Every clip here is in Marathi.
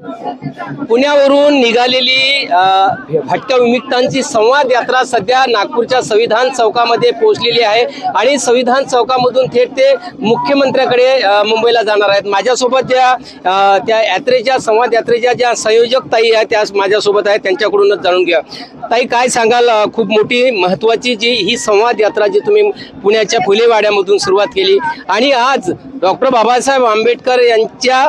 पुण्यावरून निघालेली भटक्या विमुक्तांची संवाद यात्रा सध्या नागपूरच्या संविधान चौकामध्ये पोहोचलेली आहे आणि संविधान चौकामधून थेट ते मुख्यमंत्र्याकडे मुंबईला जाणार आहेत. माझ्यासोबत ज्या त्या यात्रेच्या संवाद यात्रेच्या ज्या संयोजक ताई आहेत त्या माझ्यासोबत आहेत. त्यांच्याकडूनच जाणून घ्या ताई काय सांगाल खूप मोठी महत्त्वाची जी ही संवाद यात्रा जी तुम्ही पुण्याच्या फुलेवाड्यामधून सुरुवात केली आणि आज डॉक्टर बाबासाहेब आंबेडकर यांच्या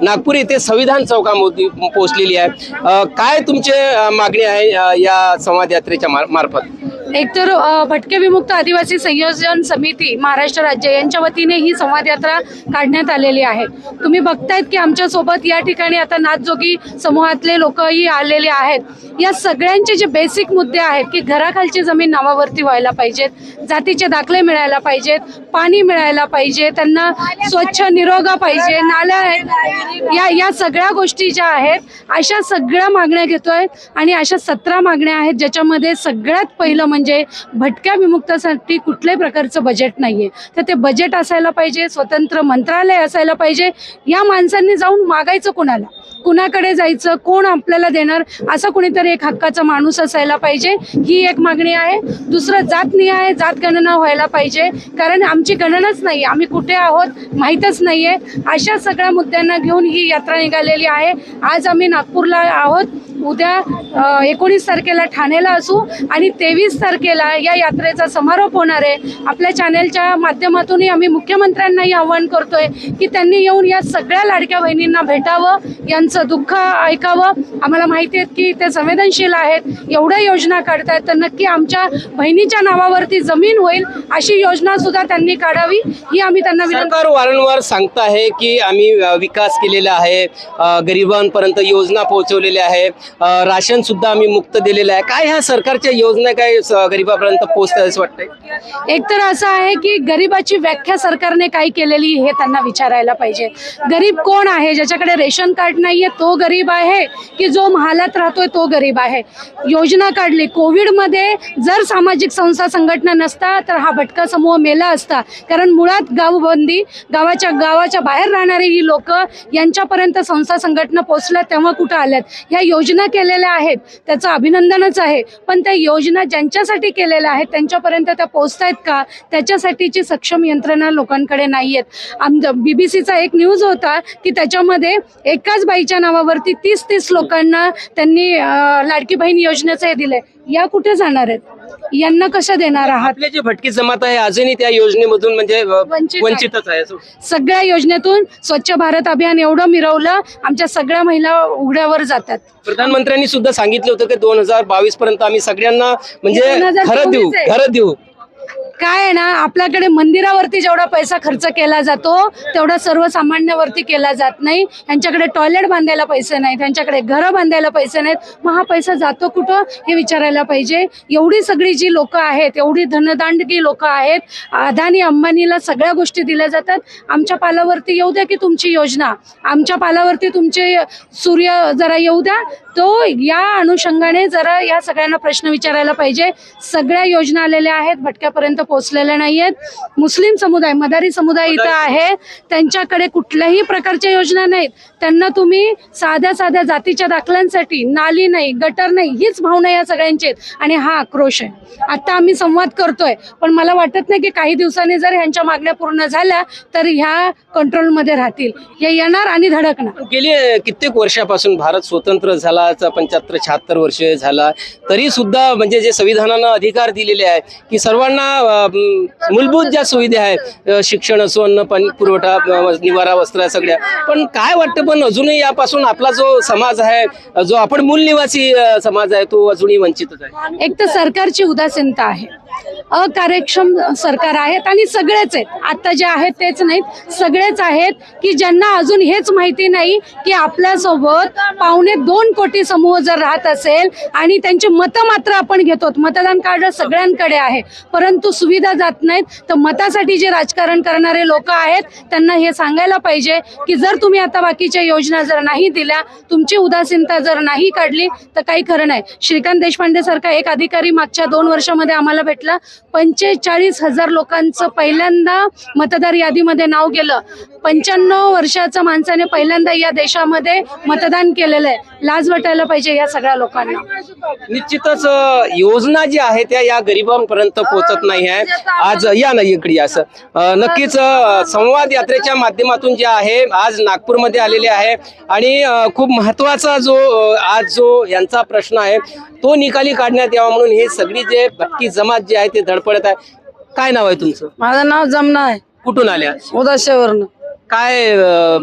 नागपूर येथे संविधान चौक चौकामध्ये पोहोचलेली आहे. काय तुमचे मागणी आहे या संवाद यात्रेच्या मार्फत? एकतर भटके विमुक्त आदिवासी संयोजन समिती महाराष्ट्र राज्य यांच्या वतीने ही संवाद यात्रा काढण्यात आलेली आहे. तुम्ही बघतायत की आमच्यासोबत या ठिकाणी आता नाथजोगी समूहातले लोकही आलेले आहेत. या सगळ्यांचे जे बेसिक मुद्दे आहेत की घराखालची जमीन नावावरती व्हायला पाहिजेत जातीचे दाखले मिळायला पाहिजेत पाणी मिळायला पाहिजे त्यांना स्वच्छ निरोगा पाहिजे नाल्या आहेत या या सगळ्या गोष्टी ज्या आहेत अशा सगळ्या मागण्या घेतोय आणि अशा सतरा मागण्या आहेत ज्याच्यामध्ये सगळ्यात पहिलं म्हणजे म्हणजे भटक्या विमुक्तासाठी कुठल्याही प्रकारचं बजेट नाहीये. तर ते बजेट असायला पाहिजे स्वतंत्र मंत्रालय असायला पाहिजे या माणसांनी जाऊन मागायचं कुणाला? कुणाकडे जायचं? कोण आपल्याला देणार? असा कुणीतरी एक हक्काचा माणूस असायला पाहिजे. ही एक मागणी आहे. दुसरं जातनिहाय जात गणना व्हायला पाहिजे. कारण आमची गणनाच नाही आम्ही कुठे आहोत माहीतच नाहीये. अशा सगळ्या मुद्द्यांना घेऊन ही यात्रा निघालेली आहे. आज आम्ही नागपूरला आहोत. उद्या एकोणीस तारखेला ठाण्याला असू आणि तेवीस तारखेला या यात्रेचा समारोप होणार आहे. आपल्या चॅनेलच्या माध्यमातूनही आम्ही मुख्यमंत्र्यांनाही आव्हान करतोय की त्यांनी येऊन या सगळ्या लाडक्या बहिणींना भेटावं यांचं दुःख ऐकावं. आम्हाला माहिती आहेत की ते संवेदनशील आहेत. एवढ्या योजना काढतायत तर नक्की आमच्या बहिणीच्या नावावरती जमीन होईल अशी योजना सुद्धा त्यांनी काढावी. ही आम्ही त्यांना विनंती सरकार वारंवार सांगत आहे की आम्ही विकास केलेला आहे. गरिबांपर्यंत योजना पोहोचवलेल्या आहे राशन सुद्धा आम्ही मुक्त दिलेलं आहे. काय ह्या सरकारच्या योजना काय गरीबापर्यंत पोहोचतं असं वाटतंय? एक तर असं आहे की गरिबाची व्याख्या सरकारने काय केलेली हे त्यांना विचारायला पाहिजे. गरीब कोण आहे? ज्याच्याकडे रेशन कार्ड नाहीये तो गरीब आहे? की जो महालात राहतोय तो गरीब आहे? योजना काढली. कोविडमध्ये जर सामाजिक संस्था संघटना नसता तर हा भटका समूह मेला असता. कारण मुळात गावबंदी गावाच्या गावाच्या बाहेर राहणारी ही लोक यांच्यापर्यंत संस्था संघटना पोहोचल्या तेव्हा कुठं आल्यात? ह्या योजना केलेल्या आहेत. त्याचं अभिनंदनच आहे. पण त्या योजना ज्यांच्या कशासाठी केलेल्या आहेत त्यांच्यापर्यंत त्या पोचतायत का? त्याच्यासाठीची सक्षम यंत्रणा लोकांकडे नाही आहेत आम बी बी सीचा एक न्यूज होता की त्याच्यामध्ये एकाच बाईच्या नावावरती तीस तीस लोकांना त्यांनी लाडकी बहीण योजनेचं हे दिलं या कुठे जाणार आहेत? यांना कसं देणार आहात? आपले जे भटकी जमात आहे अजूनही त्या योजनेमधून म्हणजे अ, वंचित आहे. वंचितच आहे असं. सगळ्या योजनेतून स्वच्छ भारत अभियान एवढं मिरवलं आमच्या सगळ्या महिला उघड्यावर जातात. प्रधानमंत्र्यांनी सुद्धा सांगितलं होतं की दोन हजार बावीस पर्यंत आम्ही सगळ्यांना म्हणजे 2024 घरं देऊ आहे. घरं देऊ. काय आहे ना आपल्याकडे मंदिरावरती जेवढा पैसा खर्च केला जातो तेवढा सर्वसामान्यावरती केला जात नाही. त्यांच्याकडे टॉयलेट बांधायला पैसे नाहीत त्यांच्याकडे घरं बांधायला पैसे नाहीत. मग हा पैसा जातो कुठं? हे विचारायला पाहिजे. एवढी सगळी जी लोक आहेत एवढी धनदांडकी लोक आहेत अदानी अंबानीला सगळ्या गोष्टी दिल्या जातात. आमच्या पालावरती येऊ द्या की तुमची योजना. आमच्या पालावरती तुमचे सूर्य जरा येऊ द्या. तो या अनुषंगाने जरा या सगळ्यांना प्रश्न विचारायला पाहिजे. सगळ्या योजना आलेल्या आहेत भटक्यापर्यंत पोहोचलेल्या नाही आहेत मुस्लिम समुदाय मदारी समुदाय इथं आहे. त्यांच्याकडे कुठल्याही प्रकारच्या योजना नाहीत. त्यांना तुम्ही साध्या साध्या जातीच्या दाखल्यांसाठी नाली नाही गटर नाही हीच भावना या सगळ्यांची आणि हा आक्रोश आहे. आता आम्ही संवाद करतोय पण मला वाटत नाही की काही दिवसांनी जर ह्यांच्या मागण्या पूर्ण झाल्या तर ह्या कंट्रोलमध्ये राहतील. हे येणार आणि धडकणार. गेली कित्येक वर्षापासून भारत स्वतंत्र झाला पंच्याहत्तर शहात्तर वर्ष झाला तरी सुद्धा म्हणजे जे संविधानानं अधिकार दिलेले आहे की सर्वांना मूलभूत ज्या सुविधा आहेत शिक्षण असो अन्न पाणी पुरवठा निवारा वस्त्र सगळ्या. पण काय वाटतं पण अजूनही यापासून आपला जो समाज आहे जो आपण मूल निवासी समाज आहे तो अजूनही वंचितच आहे? एक तर सरकारची उदासीनता आहे. अकार्यक्षम सरकार आहेत आणि सगळेच आहेत. आता जे आहेत तेच नाहीत. सगळेच आहेत की ज्यांना अजून हेच माहिती नाही की आपल्यासोबत पावणे दोन कोटी समूह जर राहत असेल आणि त्यांची मतं मात्र आपण घेतो मतदान कार्ड सगळ्यांकडे आहे. परंतु सुविधा जात नाहीत. तर मतासाठी जे राजकारण करणारे लोक आहेत त्यांना हे सांगायला पाहिजे की जर तुम्ही आता बाकीच्या योजना जर नाही दिल्या तुमची उदासीनता जर नाही काढली तर काही खरं नाही. श्रीकांत देशपांडे सारखा एक अधिकारी मागच्या दोन वर्षामध्ये आम्हाला भेटला समाजातल्या पंचेचाळीस हजार लोकांचं पहिल्यांदा मतदार यादीमध्ये नाव गेलं. पंच्याण्णव वर्षाच्या माणसाने पहिल्यांदा या देशामध्ये मतदान केलेलं आहे. लाज वाटायला पाहिजे या सगळ्या लोकांना. निश्चितच अ, योजना जी आहे त्या या गरिबांपर्यंत पोहोचत नाही आहे. आज या ना इकडे असं. अ, नक्कीच अ, संवाद यात्रेच्या माध्यमातून जे आहे आज नागपूरमध्ये आलेले आहे. आणि अ, खूप महत्त्वाचा जो अ, आज जो यांचा प्रश्न आहे तो निकाली काढण्यात यावा म्हणून हे सगळी जे भटकी जमात जी आहे ते धडपडत आहे. काय नाव आहे तुमचं? माझं नाव जमना आहे. कुठून आल्या उदाशेवरनं. काय अ,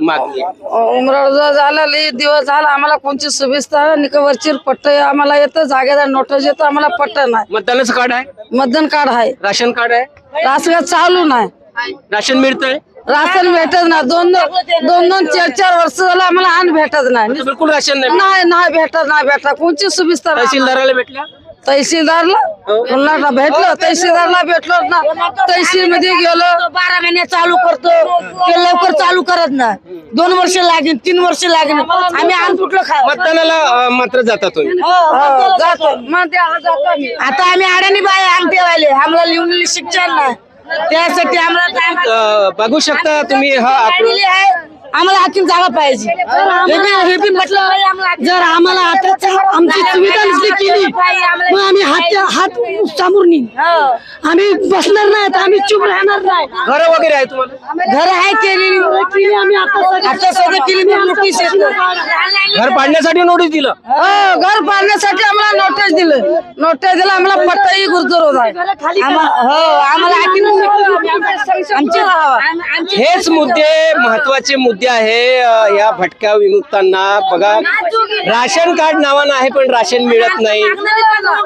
मागणी? आहे? झाला लई दिवस झाला. आम्हाला कोणची सुविधा निकवरची पट्ट आम्हाला येतं जागेदार नोटीस येतं आम्हाला पट्ट नाही. मतदानाचं कार्ड आहे? मतदान कार्ड आहे. राशन कार्ड आहे? राशन चालू नाही. राशन मिळतंय? राशन भेटत नाही. दोन दोन दोन दोन चार चार वर्ष झालं आम्हाला अन्न भेटत नाही. बिलकुल राशन नाही नाही नाही भेटत नाही भेटत. कोणची नाही. तहसीलदाराला भेटल्या? तहसीलदारला? पुन्हा भेटलो तहसीलदारला भेटलो ना तहसील मध्ये गेलो. बारा महिने चालू करतो. ते लवकर चालू करत नाही दोन वर्ष लागेल तीन वर्ष लागेल आम्ही आम खा मतदानाला मात्र जाता तुम्ही. हो, आम्ही. आता आम्ही अडाणी बाय आम ठेवायले आम्हाला लिहून शिक्षण नाही त्यासाठी आम्हाला बघू शकता तुम्ही हा आम्हाला हातीन जागा पाहिजे. हे बी हे बी म्हटलं जर आम्हाला आता आमची सुविधा नसली केली मग आम्ही हात हात समोर नेईन. आम्ही बसणार नाही तर आम्ही चुप राहणार नाही. घर वगैरे आहे तुम्हाला? घर आहे केलेली केली आम्ही आता आता सगळं केली मी नोटीस येतं घर पाडण्यासाठी नोटीस दिलं. हो घर बांधण्यासाठी आम्हाला नोटीस दिलं. नोटीस दिलं आम्हाला पट्टाही गुरुतर होत आहे. आम्हा- हो आम्हाला आमचे हेच मुद्दे महत्त्वाचे मुद्दे आहे या भटक्या विमुक्तांना बघा राशन कार्ड नावानं आहे पण राशन मिळत नाही.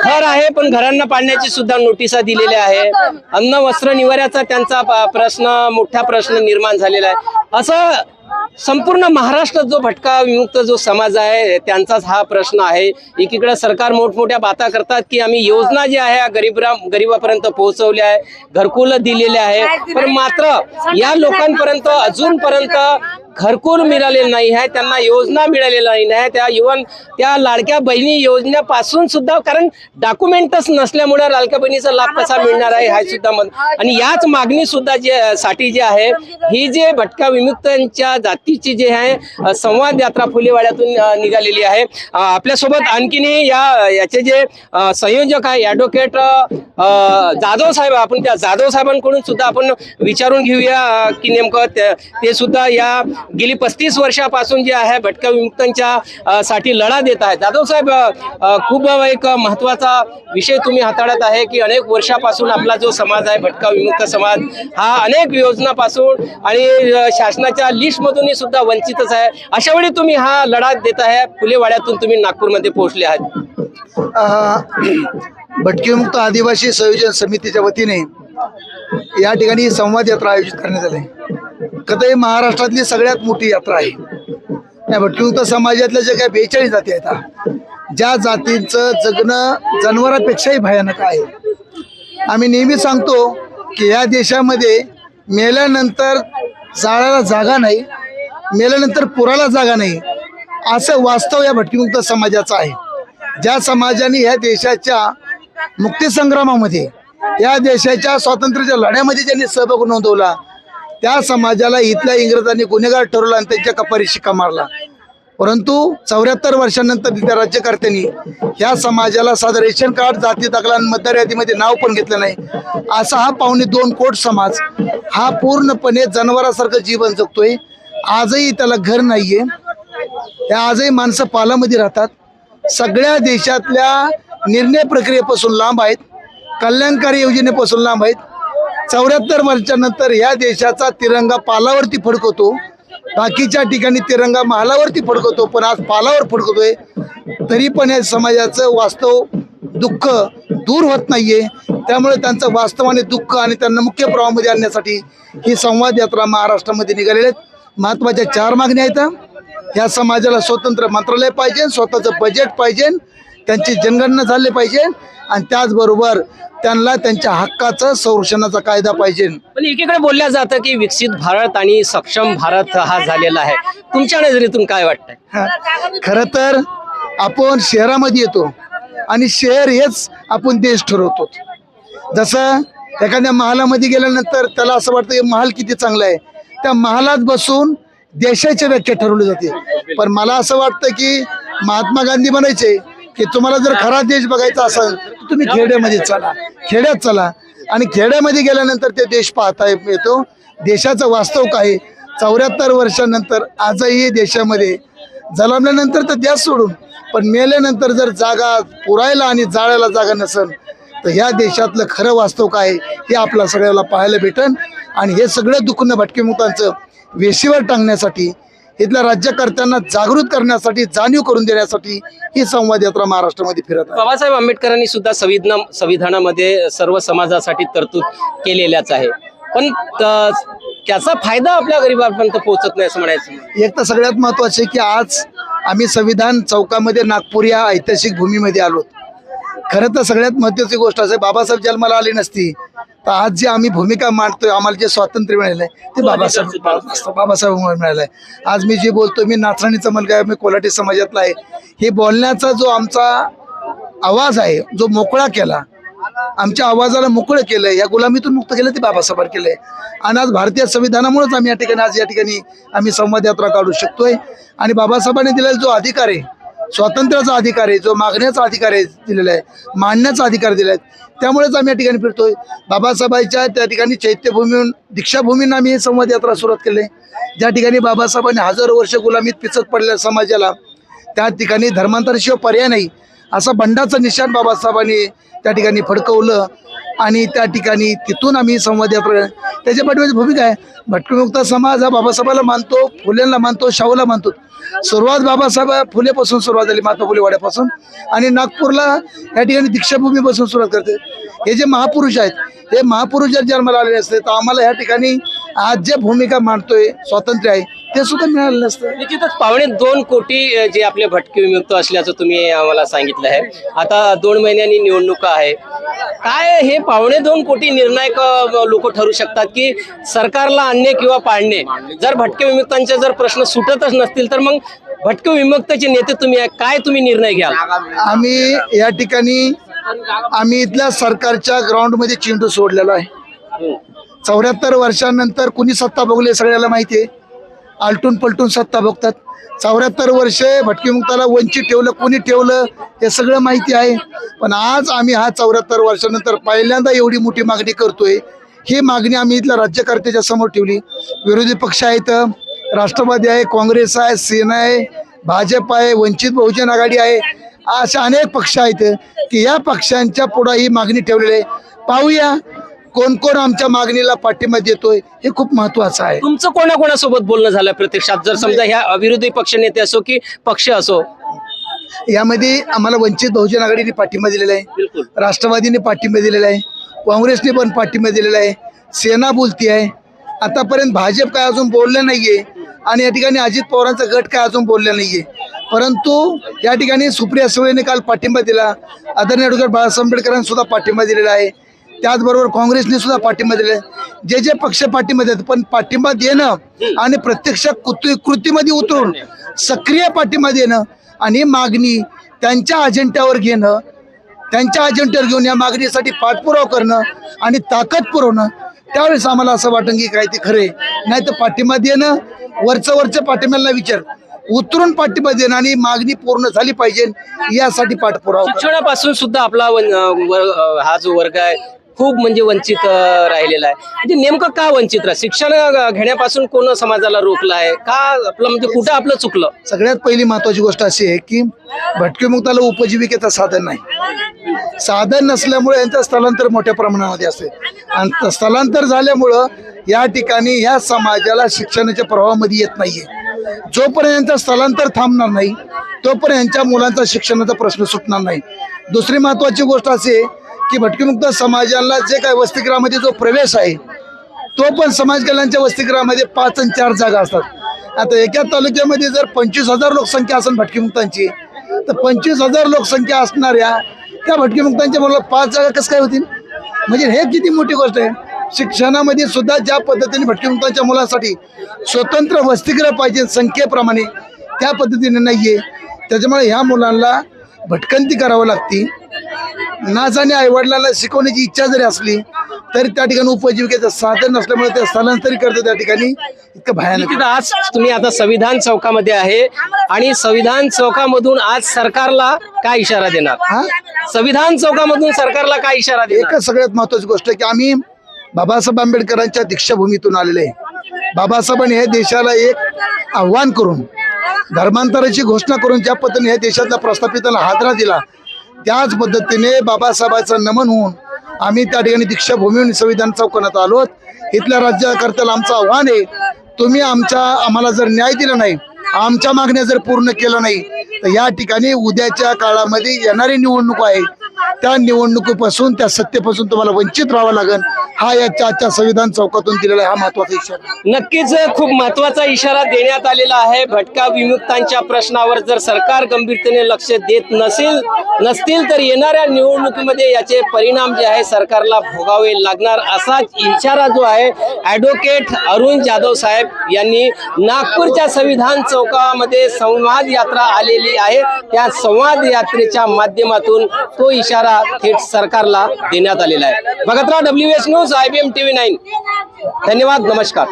घर आहे पण घरांना पाडण्याची सुद्धा नोटिसा दिलेल्या आहे. अन्न वस्त्र निवाऱ्याचा त्यांचा प्रश्न मोठा प्रश्न निर्माण झालेला आहे. असं संपूर्ण महाराष्ट्रात जो भटका विमुक्त जो समाज आहे त्यांचाच हा प्रश्न आहे. एकीकडे सरकार मोठमोठ्या बाता करतात की आम्ही योजना जी आहे गरीबरा गरिबापर्यंत पोहोचवल्या आहे घरकुल दिलेले आहे. पण मात्र या लोकांपर्यंत अजूनपर्यंत घरकुल मिळालेलं नाही आहे त्यांना योजना मिळालेल्या नाही आहे. त्या युवन त्या लाडक्या बहिणी योजनेपासून सुद्धा कारण डॉक्युमेंटच नसल्यामुळे लाडक्या बहिणीचा लाभ कसा मिळणार आहे हा सुद्धा आणि याच मागणी सुद्धा जे साठी जे आहे ही जे भटक्या विमुक्तांच्या जातीची जे आहे संवाद यात्रा फुलेवाड्यातून निघालेली आहे. आपल्यासोबत आणखीनही या याचे जे संयोजक आहे ॲडव्होकेट जाधव साहेब आपण त्या जाधव साहेबांकडून सुद्धा आपण विचारून घेऊया की नेमकं ते सुद्धा या गेली पस्तीस वर्षापासून जे आहे भटक्या विमुक्तांच्या साठी लढा देत आहे जाधव साहेब खूप एक महत्त्वाचा विषय तुम्ही हाताळत आहे की अनेक वर्षापासून आपला जो समाज आहे भटका विमुक्त समाज हा अनेक योजनापासून आणि शासनाच्या लिस्टमधूनही सुद्धा वंचितच आहे. अशा वेळी तुम्ही हा लढा देत आहे फुलेवाड्यातून तुम्ही नागपूरमध्ये पोहोचले आहात. भटकीमुक्त आदिवासी संयोजन समितीच्या वतीने या ठिकाणी संवाद यात्रा आयोजित करण्यात आली. कथं महाराष्ट्रातली सगळ्यात मोठी यात्रा आहे. या भटकीमुक्त समाजातल्या ज्या काही बेचाळीस जाती आहेत ज्या जातींचं जगणं जनावरांपेक्षाही भयानक आहे. आम्ही नेहमी सांगतो की या देशामध्ये मेल्यानंतर जाळाला जागा नाही मेल्यानंतर पुराला जागा नाही असं वास्तव या भटकीमुक्त समाजाचं आहे. ज्या समाजाने ह्या देशाच्या मुक्तीसंग्रामामध्ये या देशाच्या स्वातंत्र्याच्या लढ्यामध्ये ज्यांनी सहभाग नोंदवला त्या समाजाला इथल्या इंग्रजांनी गुन्हेगार ठरवला आणि त्यांच्या कपारी शिक्का मारला. परंतु चौऱ्याहत्तर वर्षांनंतर तिथल्या राज्यकर्त्यांनी ह्या समाजाला साधं रेशन कार्ड जाती दाखला आणि मतदार यादीमध्ये नाव पण घेतलं नाही. असा हा पाहुणे दोन कोट समाज हा पूर्णपणे जनावरासारखं जीवन जगतोय. आजही त्याला घर नाहीये. त्या आजही माणसं पालामध्ये राहतात. सगळ्या देशातल्या निर्णय प्रक्रियेपासून लांब आहेत. कल्याणकारी योजनेपासून लांब आहेत. चौऱ्याहत्तर वर्षानंतर या देशाचा तिरंगा पालावरती फडकवतो. बाकीच्या ठिकाणी तिरंगा महालावरती फडकवतो पण आज पालावर फडकवतोय. तरी पण या समाजाचं वास्तव दुःख दूर होत नाहीये. त्यामुळे त्यांचं वास्तवाने दुःख आणि त्यांना मुख्य प्रवाहामध्ये आणण्यासाठी ही संवाद यात्रा महाराष्ट्रामध्ये निघालेल्या आहेत. महत्त्वाच्या चार मागण्या आहेत. या समाजाला स्वतंत्र मंत्रालय पाहिजे स्वतःचं बजेट पाहिजे त्यांची जनगणना झाली पाहिजे आणि त्याचबरोबर त्यांना त्यांच्या हक्काचं संरक्षणाचा कायदा पाहिजे. पण एकीकडे बोलल्या जातं की विकसित भारत आणि सक्षम भारत हा झालेला आहे. तुमच्या नजरेतून काय वाटतंय. खरं तर आपण शहरामध्ये येतो आणि शहर हेच आपण देश ठरवतो. जसं एखाद्या महालामध्ये गेल्यानंतर त्याला असं वाटतं की महाल किती चांगला आहे. त्या महालात बसून देशाची व्याख्या ठरवली जाते. पण मला असं वाटतं की महात्मा गांधी म्हणायचे की तुम्हाला जर खरा देश बघायचा असेल तर तुम्ही खेड्यामध्ये चला. खेड्यात चला. आणि खेड्यामध्ये गेल्यानंतर ते देश पाहता येतो. देशाचं वास्तव काय? चौऱ्याहत्तर वर्षानंतर आजही देशामध्ये जलमल्यानंतर तर द्या सोडून पण मेल्यानंतर जर जागा पुरायला आणि जाळायला जागा नसेल तर ह्या देशातलं खरं वास्तव काय? हे आपल्या सगळ्याला पाहायला भेटन. आणि हे सगळं दुखणं भटकेमुक्तांचं वेशीवर टांगण्यासाठी इथल्या राज्यकर्त्यांना जागृत करण्यासाठी जाणीव करून देण्यासाठी ही संवाद यात्रा महाराष्ट्रामध्ये फिरत बाबासाहेब आंबेडकरांनी सुद्धा संविधान संविधानामध्ये सर्व समाजासाठी तरतूद केलेल्याच आहे. पण त्याचा फायदा आपल्या गरिबांपर्यंत पोहोचत नाही असं म्हणायचं. एक तर सगळ्यात महत्त्वाचे की आज आम्ही संविधान चौकामध्ये नागपूर या ऐतिहासिक भूमीमध्ये आलो. खरं तर सगळ्यात महत्वाची गोष्ट असं आहे, बाबासाहेब जन्माला आले नसती तर आज जे आम्ही भूमिका मांडतोय आम्हाला जे स्वातंत्र्य मिळालंय ते बाबासाहेब बाबासाहेब. मिळालंय. आज मी जे बोलतोय मी नाचणीचा मुलगा आहे मी कोल्हाटी समाजातला आहे. हे बोलण्याचा जो आमचा आवाज आहे जो मोकळा केला आमच्या आवाजाला मोकळं केलंय या गुलामीतून मुक्त केलं ते बाबासाहेब केलंय. आणि आज भारतीय संविधानामुळेच आम्ही या ठिकाणी आज या ठिकाणी आम्ही संवाद यात्रा काढू शकतोय. आणि बाबासाहेबांनी दिलेला जो अधिकार आहे स्वातंत्र्याचा अधिकार आहे जो मागण्याचा अधिकार आहे दिलेला आहे मांडण्याचा अधिकार दिला आहे. त्यामुळेच आम्ही या ठिकाणी फिरतोय. बाबासाहेबांच्या त्या ठिकाणी चैत्यभूमीहून दीक्षाभूमीनं आम्ही संवाद यात्रा सुरुवात केली ज्या ठिकाणी बाबासाहेबांनी हजारो वर्ष गुलामीत पिचत पडलेल्या समाजाला त्या ठिकाणी धर्मांतराशिवाय पर्याय नाही असा बंडाचं निशाण बाबासाहेबांनी त्या ठिकाणी फडकवलं. आणि त्या ठिकाणी तिथून आम्ही संवाद यात्रा त्याच्या पाठीमागे भूमिका आहे. भटकमुक्त समाज हा बाबासाहेबाला मानतो फुलेंना मानतो शाहूला मानतो. सुरुवात बाबासाहेब फुलेपासून सुरुवात झाली महात्मा फुले वाड्यापासून. आणि नागपूरला या ठिकाणी दीक्षाभूमीपासून सुरुवात करते. हे जे महापुरुष आहेत हे महापुरुष जर जन्माला आलेले असते तर आम्हाला या ठिकाणी आज जे भूमिका मांडतोय स्वातंत्र्य आहे ते सुद्धा मिळालं नसतं. निश्चितच पावणे दोन कोटी जे आपले भटके विमुक्त असल्याचं तुम्ही आम्हाला सांगितलं आहे. आता दोन महिन्यांनी निवडणुका आहे. काय हे पावणे दोन कोटी निर्णायक लोक ठरू शकतात की सरकारला आणणे किंवा पाडणे? जर भटके विमुक्तांचे जर प्रश्न सुटतच नसतील तर मग भटके विमुक्तचे नेते तुम्ही आहे काय तुम्ही निर्णय घ्याल? आम्ही या ठिकाणी आम्ही इथल्या सरकारच्या ग्राउंडमध्ये चेंडू सोडलेला आहे. चौऱ्याहत्तर वर्षांनंतर कुणी सत्ता भोगली सगळ्याला माहिती आहे. आलटून पलटून सत्ता भोगतात. चौऱ्याहत्तर वर्षे भटकीमुक्ताला वंचित ठेवलं कोणी ठेवलं हे सगळं माहिती आहे. पण आज आम्ही हा चौऱ्याहत्तर वर्षानंतर पहिल्यांदा एवढी मोठी मागणी करतोय. ही मागणी आम्ही इथल्या राज्यकर्त्याच्या समोर ठेवली. विरोधी पक्ष आहेत राष्ट्रवादी आहे काँग्रेस आहे सेना आहे भाजप आहे वंचित बहुजन आघाडी आहे. अशा अनेक पक्ष आहेत की या पक्षांच्या पुढं ही मागणी ठेवलेली आहे. पाहूया कोण कोण आमच्या मागणीला पाठिंबा देतोय हे खूप महत्वाचं आहे. तुमचं कोणाकोणासोबत बोलणं झालं प्रत्यक्षात? जर समजा ह्या विरोधी पक्ष नेते असो की पक्ष असो. यामध्ये आम्हाला वंचित बहुजन आघाडीने पाठिंबा दिलेला आहे. राष्ट्रवादीने पाठिंबा दिलेला आहे. काँग्रेसने पण पाठिंबा दिलेला आहे. सेना बोलती आहे. आतापर्यंत भाजप काय अजून बोललं नाहीये आणि या ठिकाणी अजित पवारांचा गट काय अजून बोलला नाहीये. परंतु या ठिकाणी सुप्रिया सुळेने काल पाठिंबा दिला. आदरणीय डॉक्टर बाळासाहेब आंबेडकरांनी सुद्धा पाठिंबा दिलेला आहे. त्याचबरोबर काँग्रेसने सुद्धा पाठिंबा दिले जे जे पक्ष पाठिंबा देत पण पाठिंबा देणं आणि प्रत्यक्ष कृती कृतीमध्ये उतरून सक्रिय पाठिंबा देणं आणि मागणी त्यांच्या अजेंड्यावर घेणं त्यांच्या अजेंड्यावर घेऊन या मागणीसाठी पाठपुरावा करणं आणि ताकद पुरवणं त्यावेळेस आम्हाला असं वाटतं की काय ते खरे नाही तर पाठिंबा देणं वरचं वरच्या पाठिंब्याला विचार. उतरून पाठिंबा देणं आणि मागणी पूर्ण झाली पाहिजे यासाठी पाठपुरावा शिक्षणापासून सुद्धा आपला हा जो वर्ग आहे खूप म्हणजे वंचित राहिलेला आहे. म्हणजे नेमकं का वंचित राह? शिक्षण घेण्यापासून कोण समाजाला रोखलं आहे? का आपलं म्हणजे कुठं आपलं चुकलं? सगळ्यात पहिली महत्वाची गोष्ट अशी आहे की भटकेमुक्ताला उपजीविकेचं साधन नाही. साधन नसल्यामुळे यांचं स्थलांतर मोठ्या प्रमाणामध्ये असते. आणि स्थलांतर झाल्यामुळं या ठिकाणी या समाजाला शिक्षणाच्या प्रवाहामध्ये येत नाहीये. जोपर्यंत यांचं स्थलांतर थांबणार नाही तोपर्यंत यांच्या मुलांचा शिक्षणाचा प्रश्न सुटणार नाही. दुसरी महत्वाची गोष्ट अशी आहे की भटकीमुक्त समाजाला जे काय वसतिगृहामध्ये जो प्रवेश आहे तो पण समाज कल्याणच्या वसतिगृहामध्ये पाच आणि चार जागा असतात. आता एका तालुक्यामध्ये जर पंचवीस हजार लोकसंख्या असेल भटकीमुक्तांची तर पंचवीस हजार लोकसंख्या असणाऱ्या त्या भटकीमुक्तांच्या मुलाला पाच जागा कसं काय होतील? म्हणजे हे किती मोठी गोष्ट आहे. शिक्षणामध्ये सुद्धा ज्या पद्धतीने भटकीमुक्तांच्या मुलांसाठी स्वतंत्र वसतिगृह पाहिजे संख्येप्रमाणे त्या पद्धतीने नाही आहे त्याच्यामुळे ह्या मुलांना भटकंती करावं लागते. ना जाणे आई वडिलांना शिकवण्याची इच्छा जरी असली तरी त्या ठिकाणी उपजीविकेचं साधन नसल्यामुळे ते स्थलांतरित करतात त्या ठिकाणी. इतकं भयानक. आज तुम्ही आता संविधान चौकामध्ये आहे आणि संविधान चौकामधून आज सरकारला काय इशारा देणार? हा? संविधान चौकामधून सरकारला काय इशारा देणार? एकच सगळ्यात महत्वाची गोष्ट आहे की आम्ही बाबासाहेब आंबेडकरांच्या दीक्षाभूमीतून आलेले आहे. बाबासाहेबांनी हे देशाला एक आव्हान करून धर्मांतराची घोषणा करून ज्या पद्धतीने हे देशातल्या प्रस्थापितांना हादरा दिला त्याच पद्धतीने बाबासाहेबांचं नमन होऊन आम्ही त्या ठिकाणी दीक्षाभूमीहून संविधान चौकात आलो इथल्या राज्यकर्त्याला आमचं आव्हान आहे तुम्ही आमच्या आम्हाला जर न्याय दिला नाही आमच्या मागण्या जर पूर्ण केलं नाही तर या ठिकाणी उद्याच्या काळामध्ये येणारी निवडणूक आहे. त्या निवडणुकीपासून त्या सत्तेपासून तुम्हाला वंचित राहावं लागेल. हा याच्या आजच्या संविधान चौकातून दिलेला हा महत्त्वाचा इशारा. नक्कीच खूप महत्त्वाचा इशारा देण्यात आलेला आहे. भटका विमुक्तांच्या प्रश्नावर जर सरकार गंभीरतेने लक्ष देत नसेल नसतील तर येणाऱ्या निवडणुकीमध्ये याचे परिणाम जे आहे सरकारला भोगावे लागणार असा इशारा जो आहे ॲडव्होकेट अरुण जाधव साहेब यांनी नागपूरच्या संविधान चौकामध्ये संवाद यात्रा आलेली आहे. त्या संवाद यात्रेच्या माध्यमातून तो इशारा थेट सरकारला देण्यात आलेला आहे. बघत राहा W S news I B M T V nine धन्यवाद नमस्कार.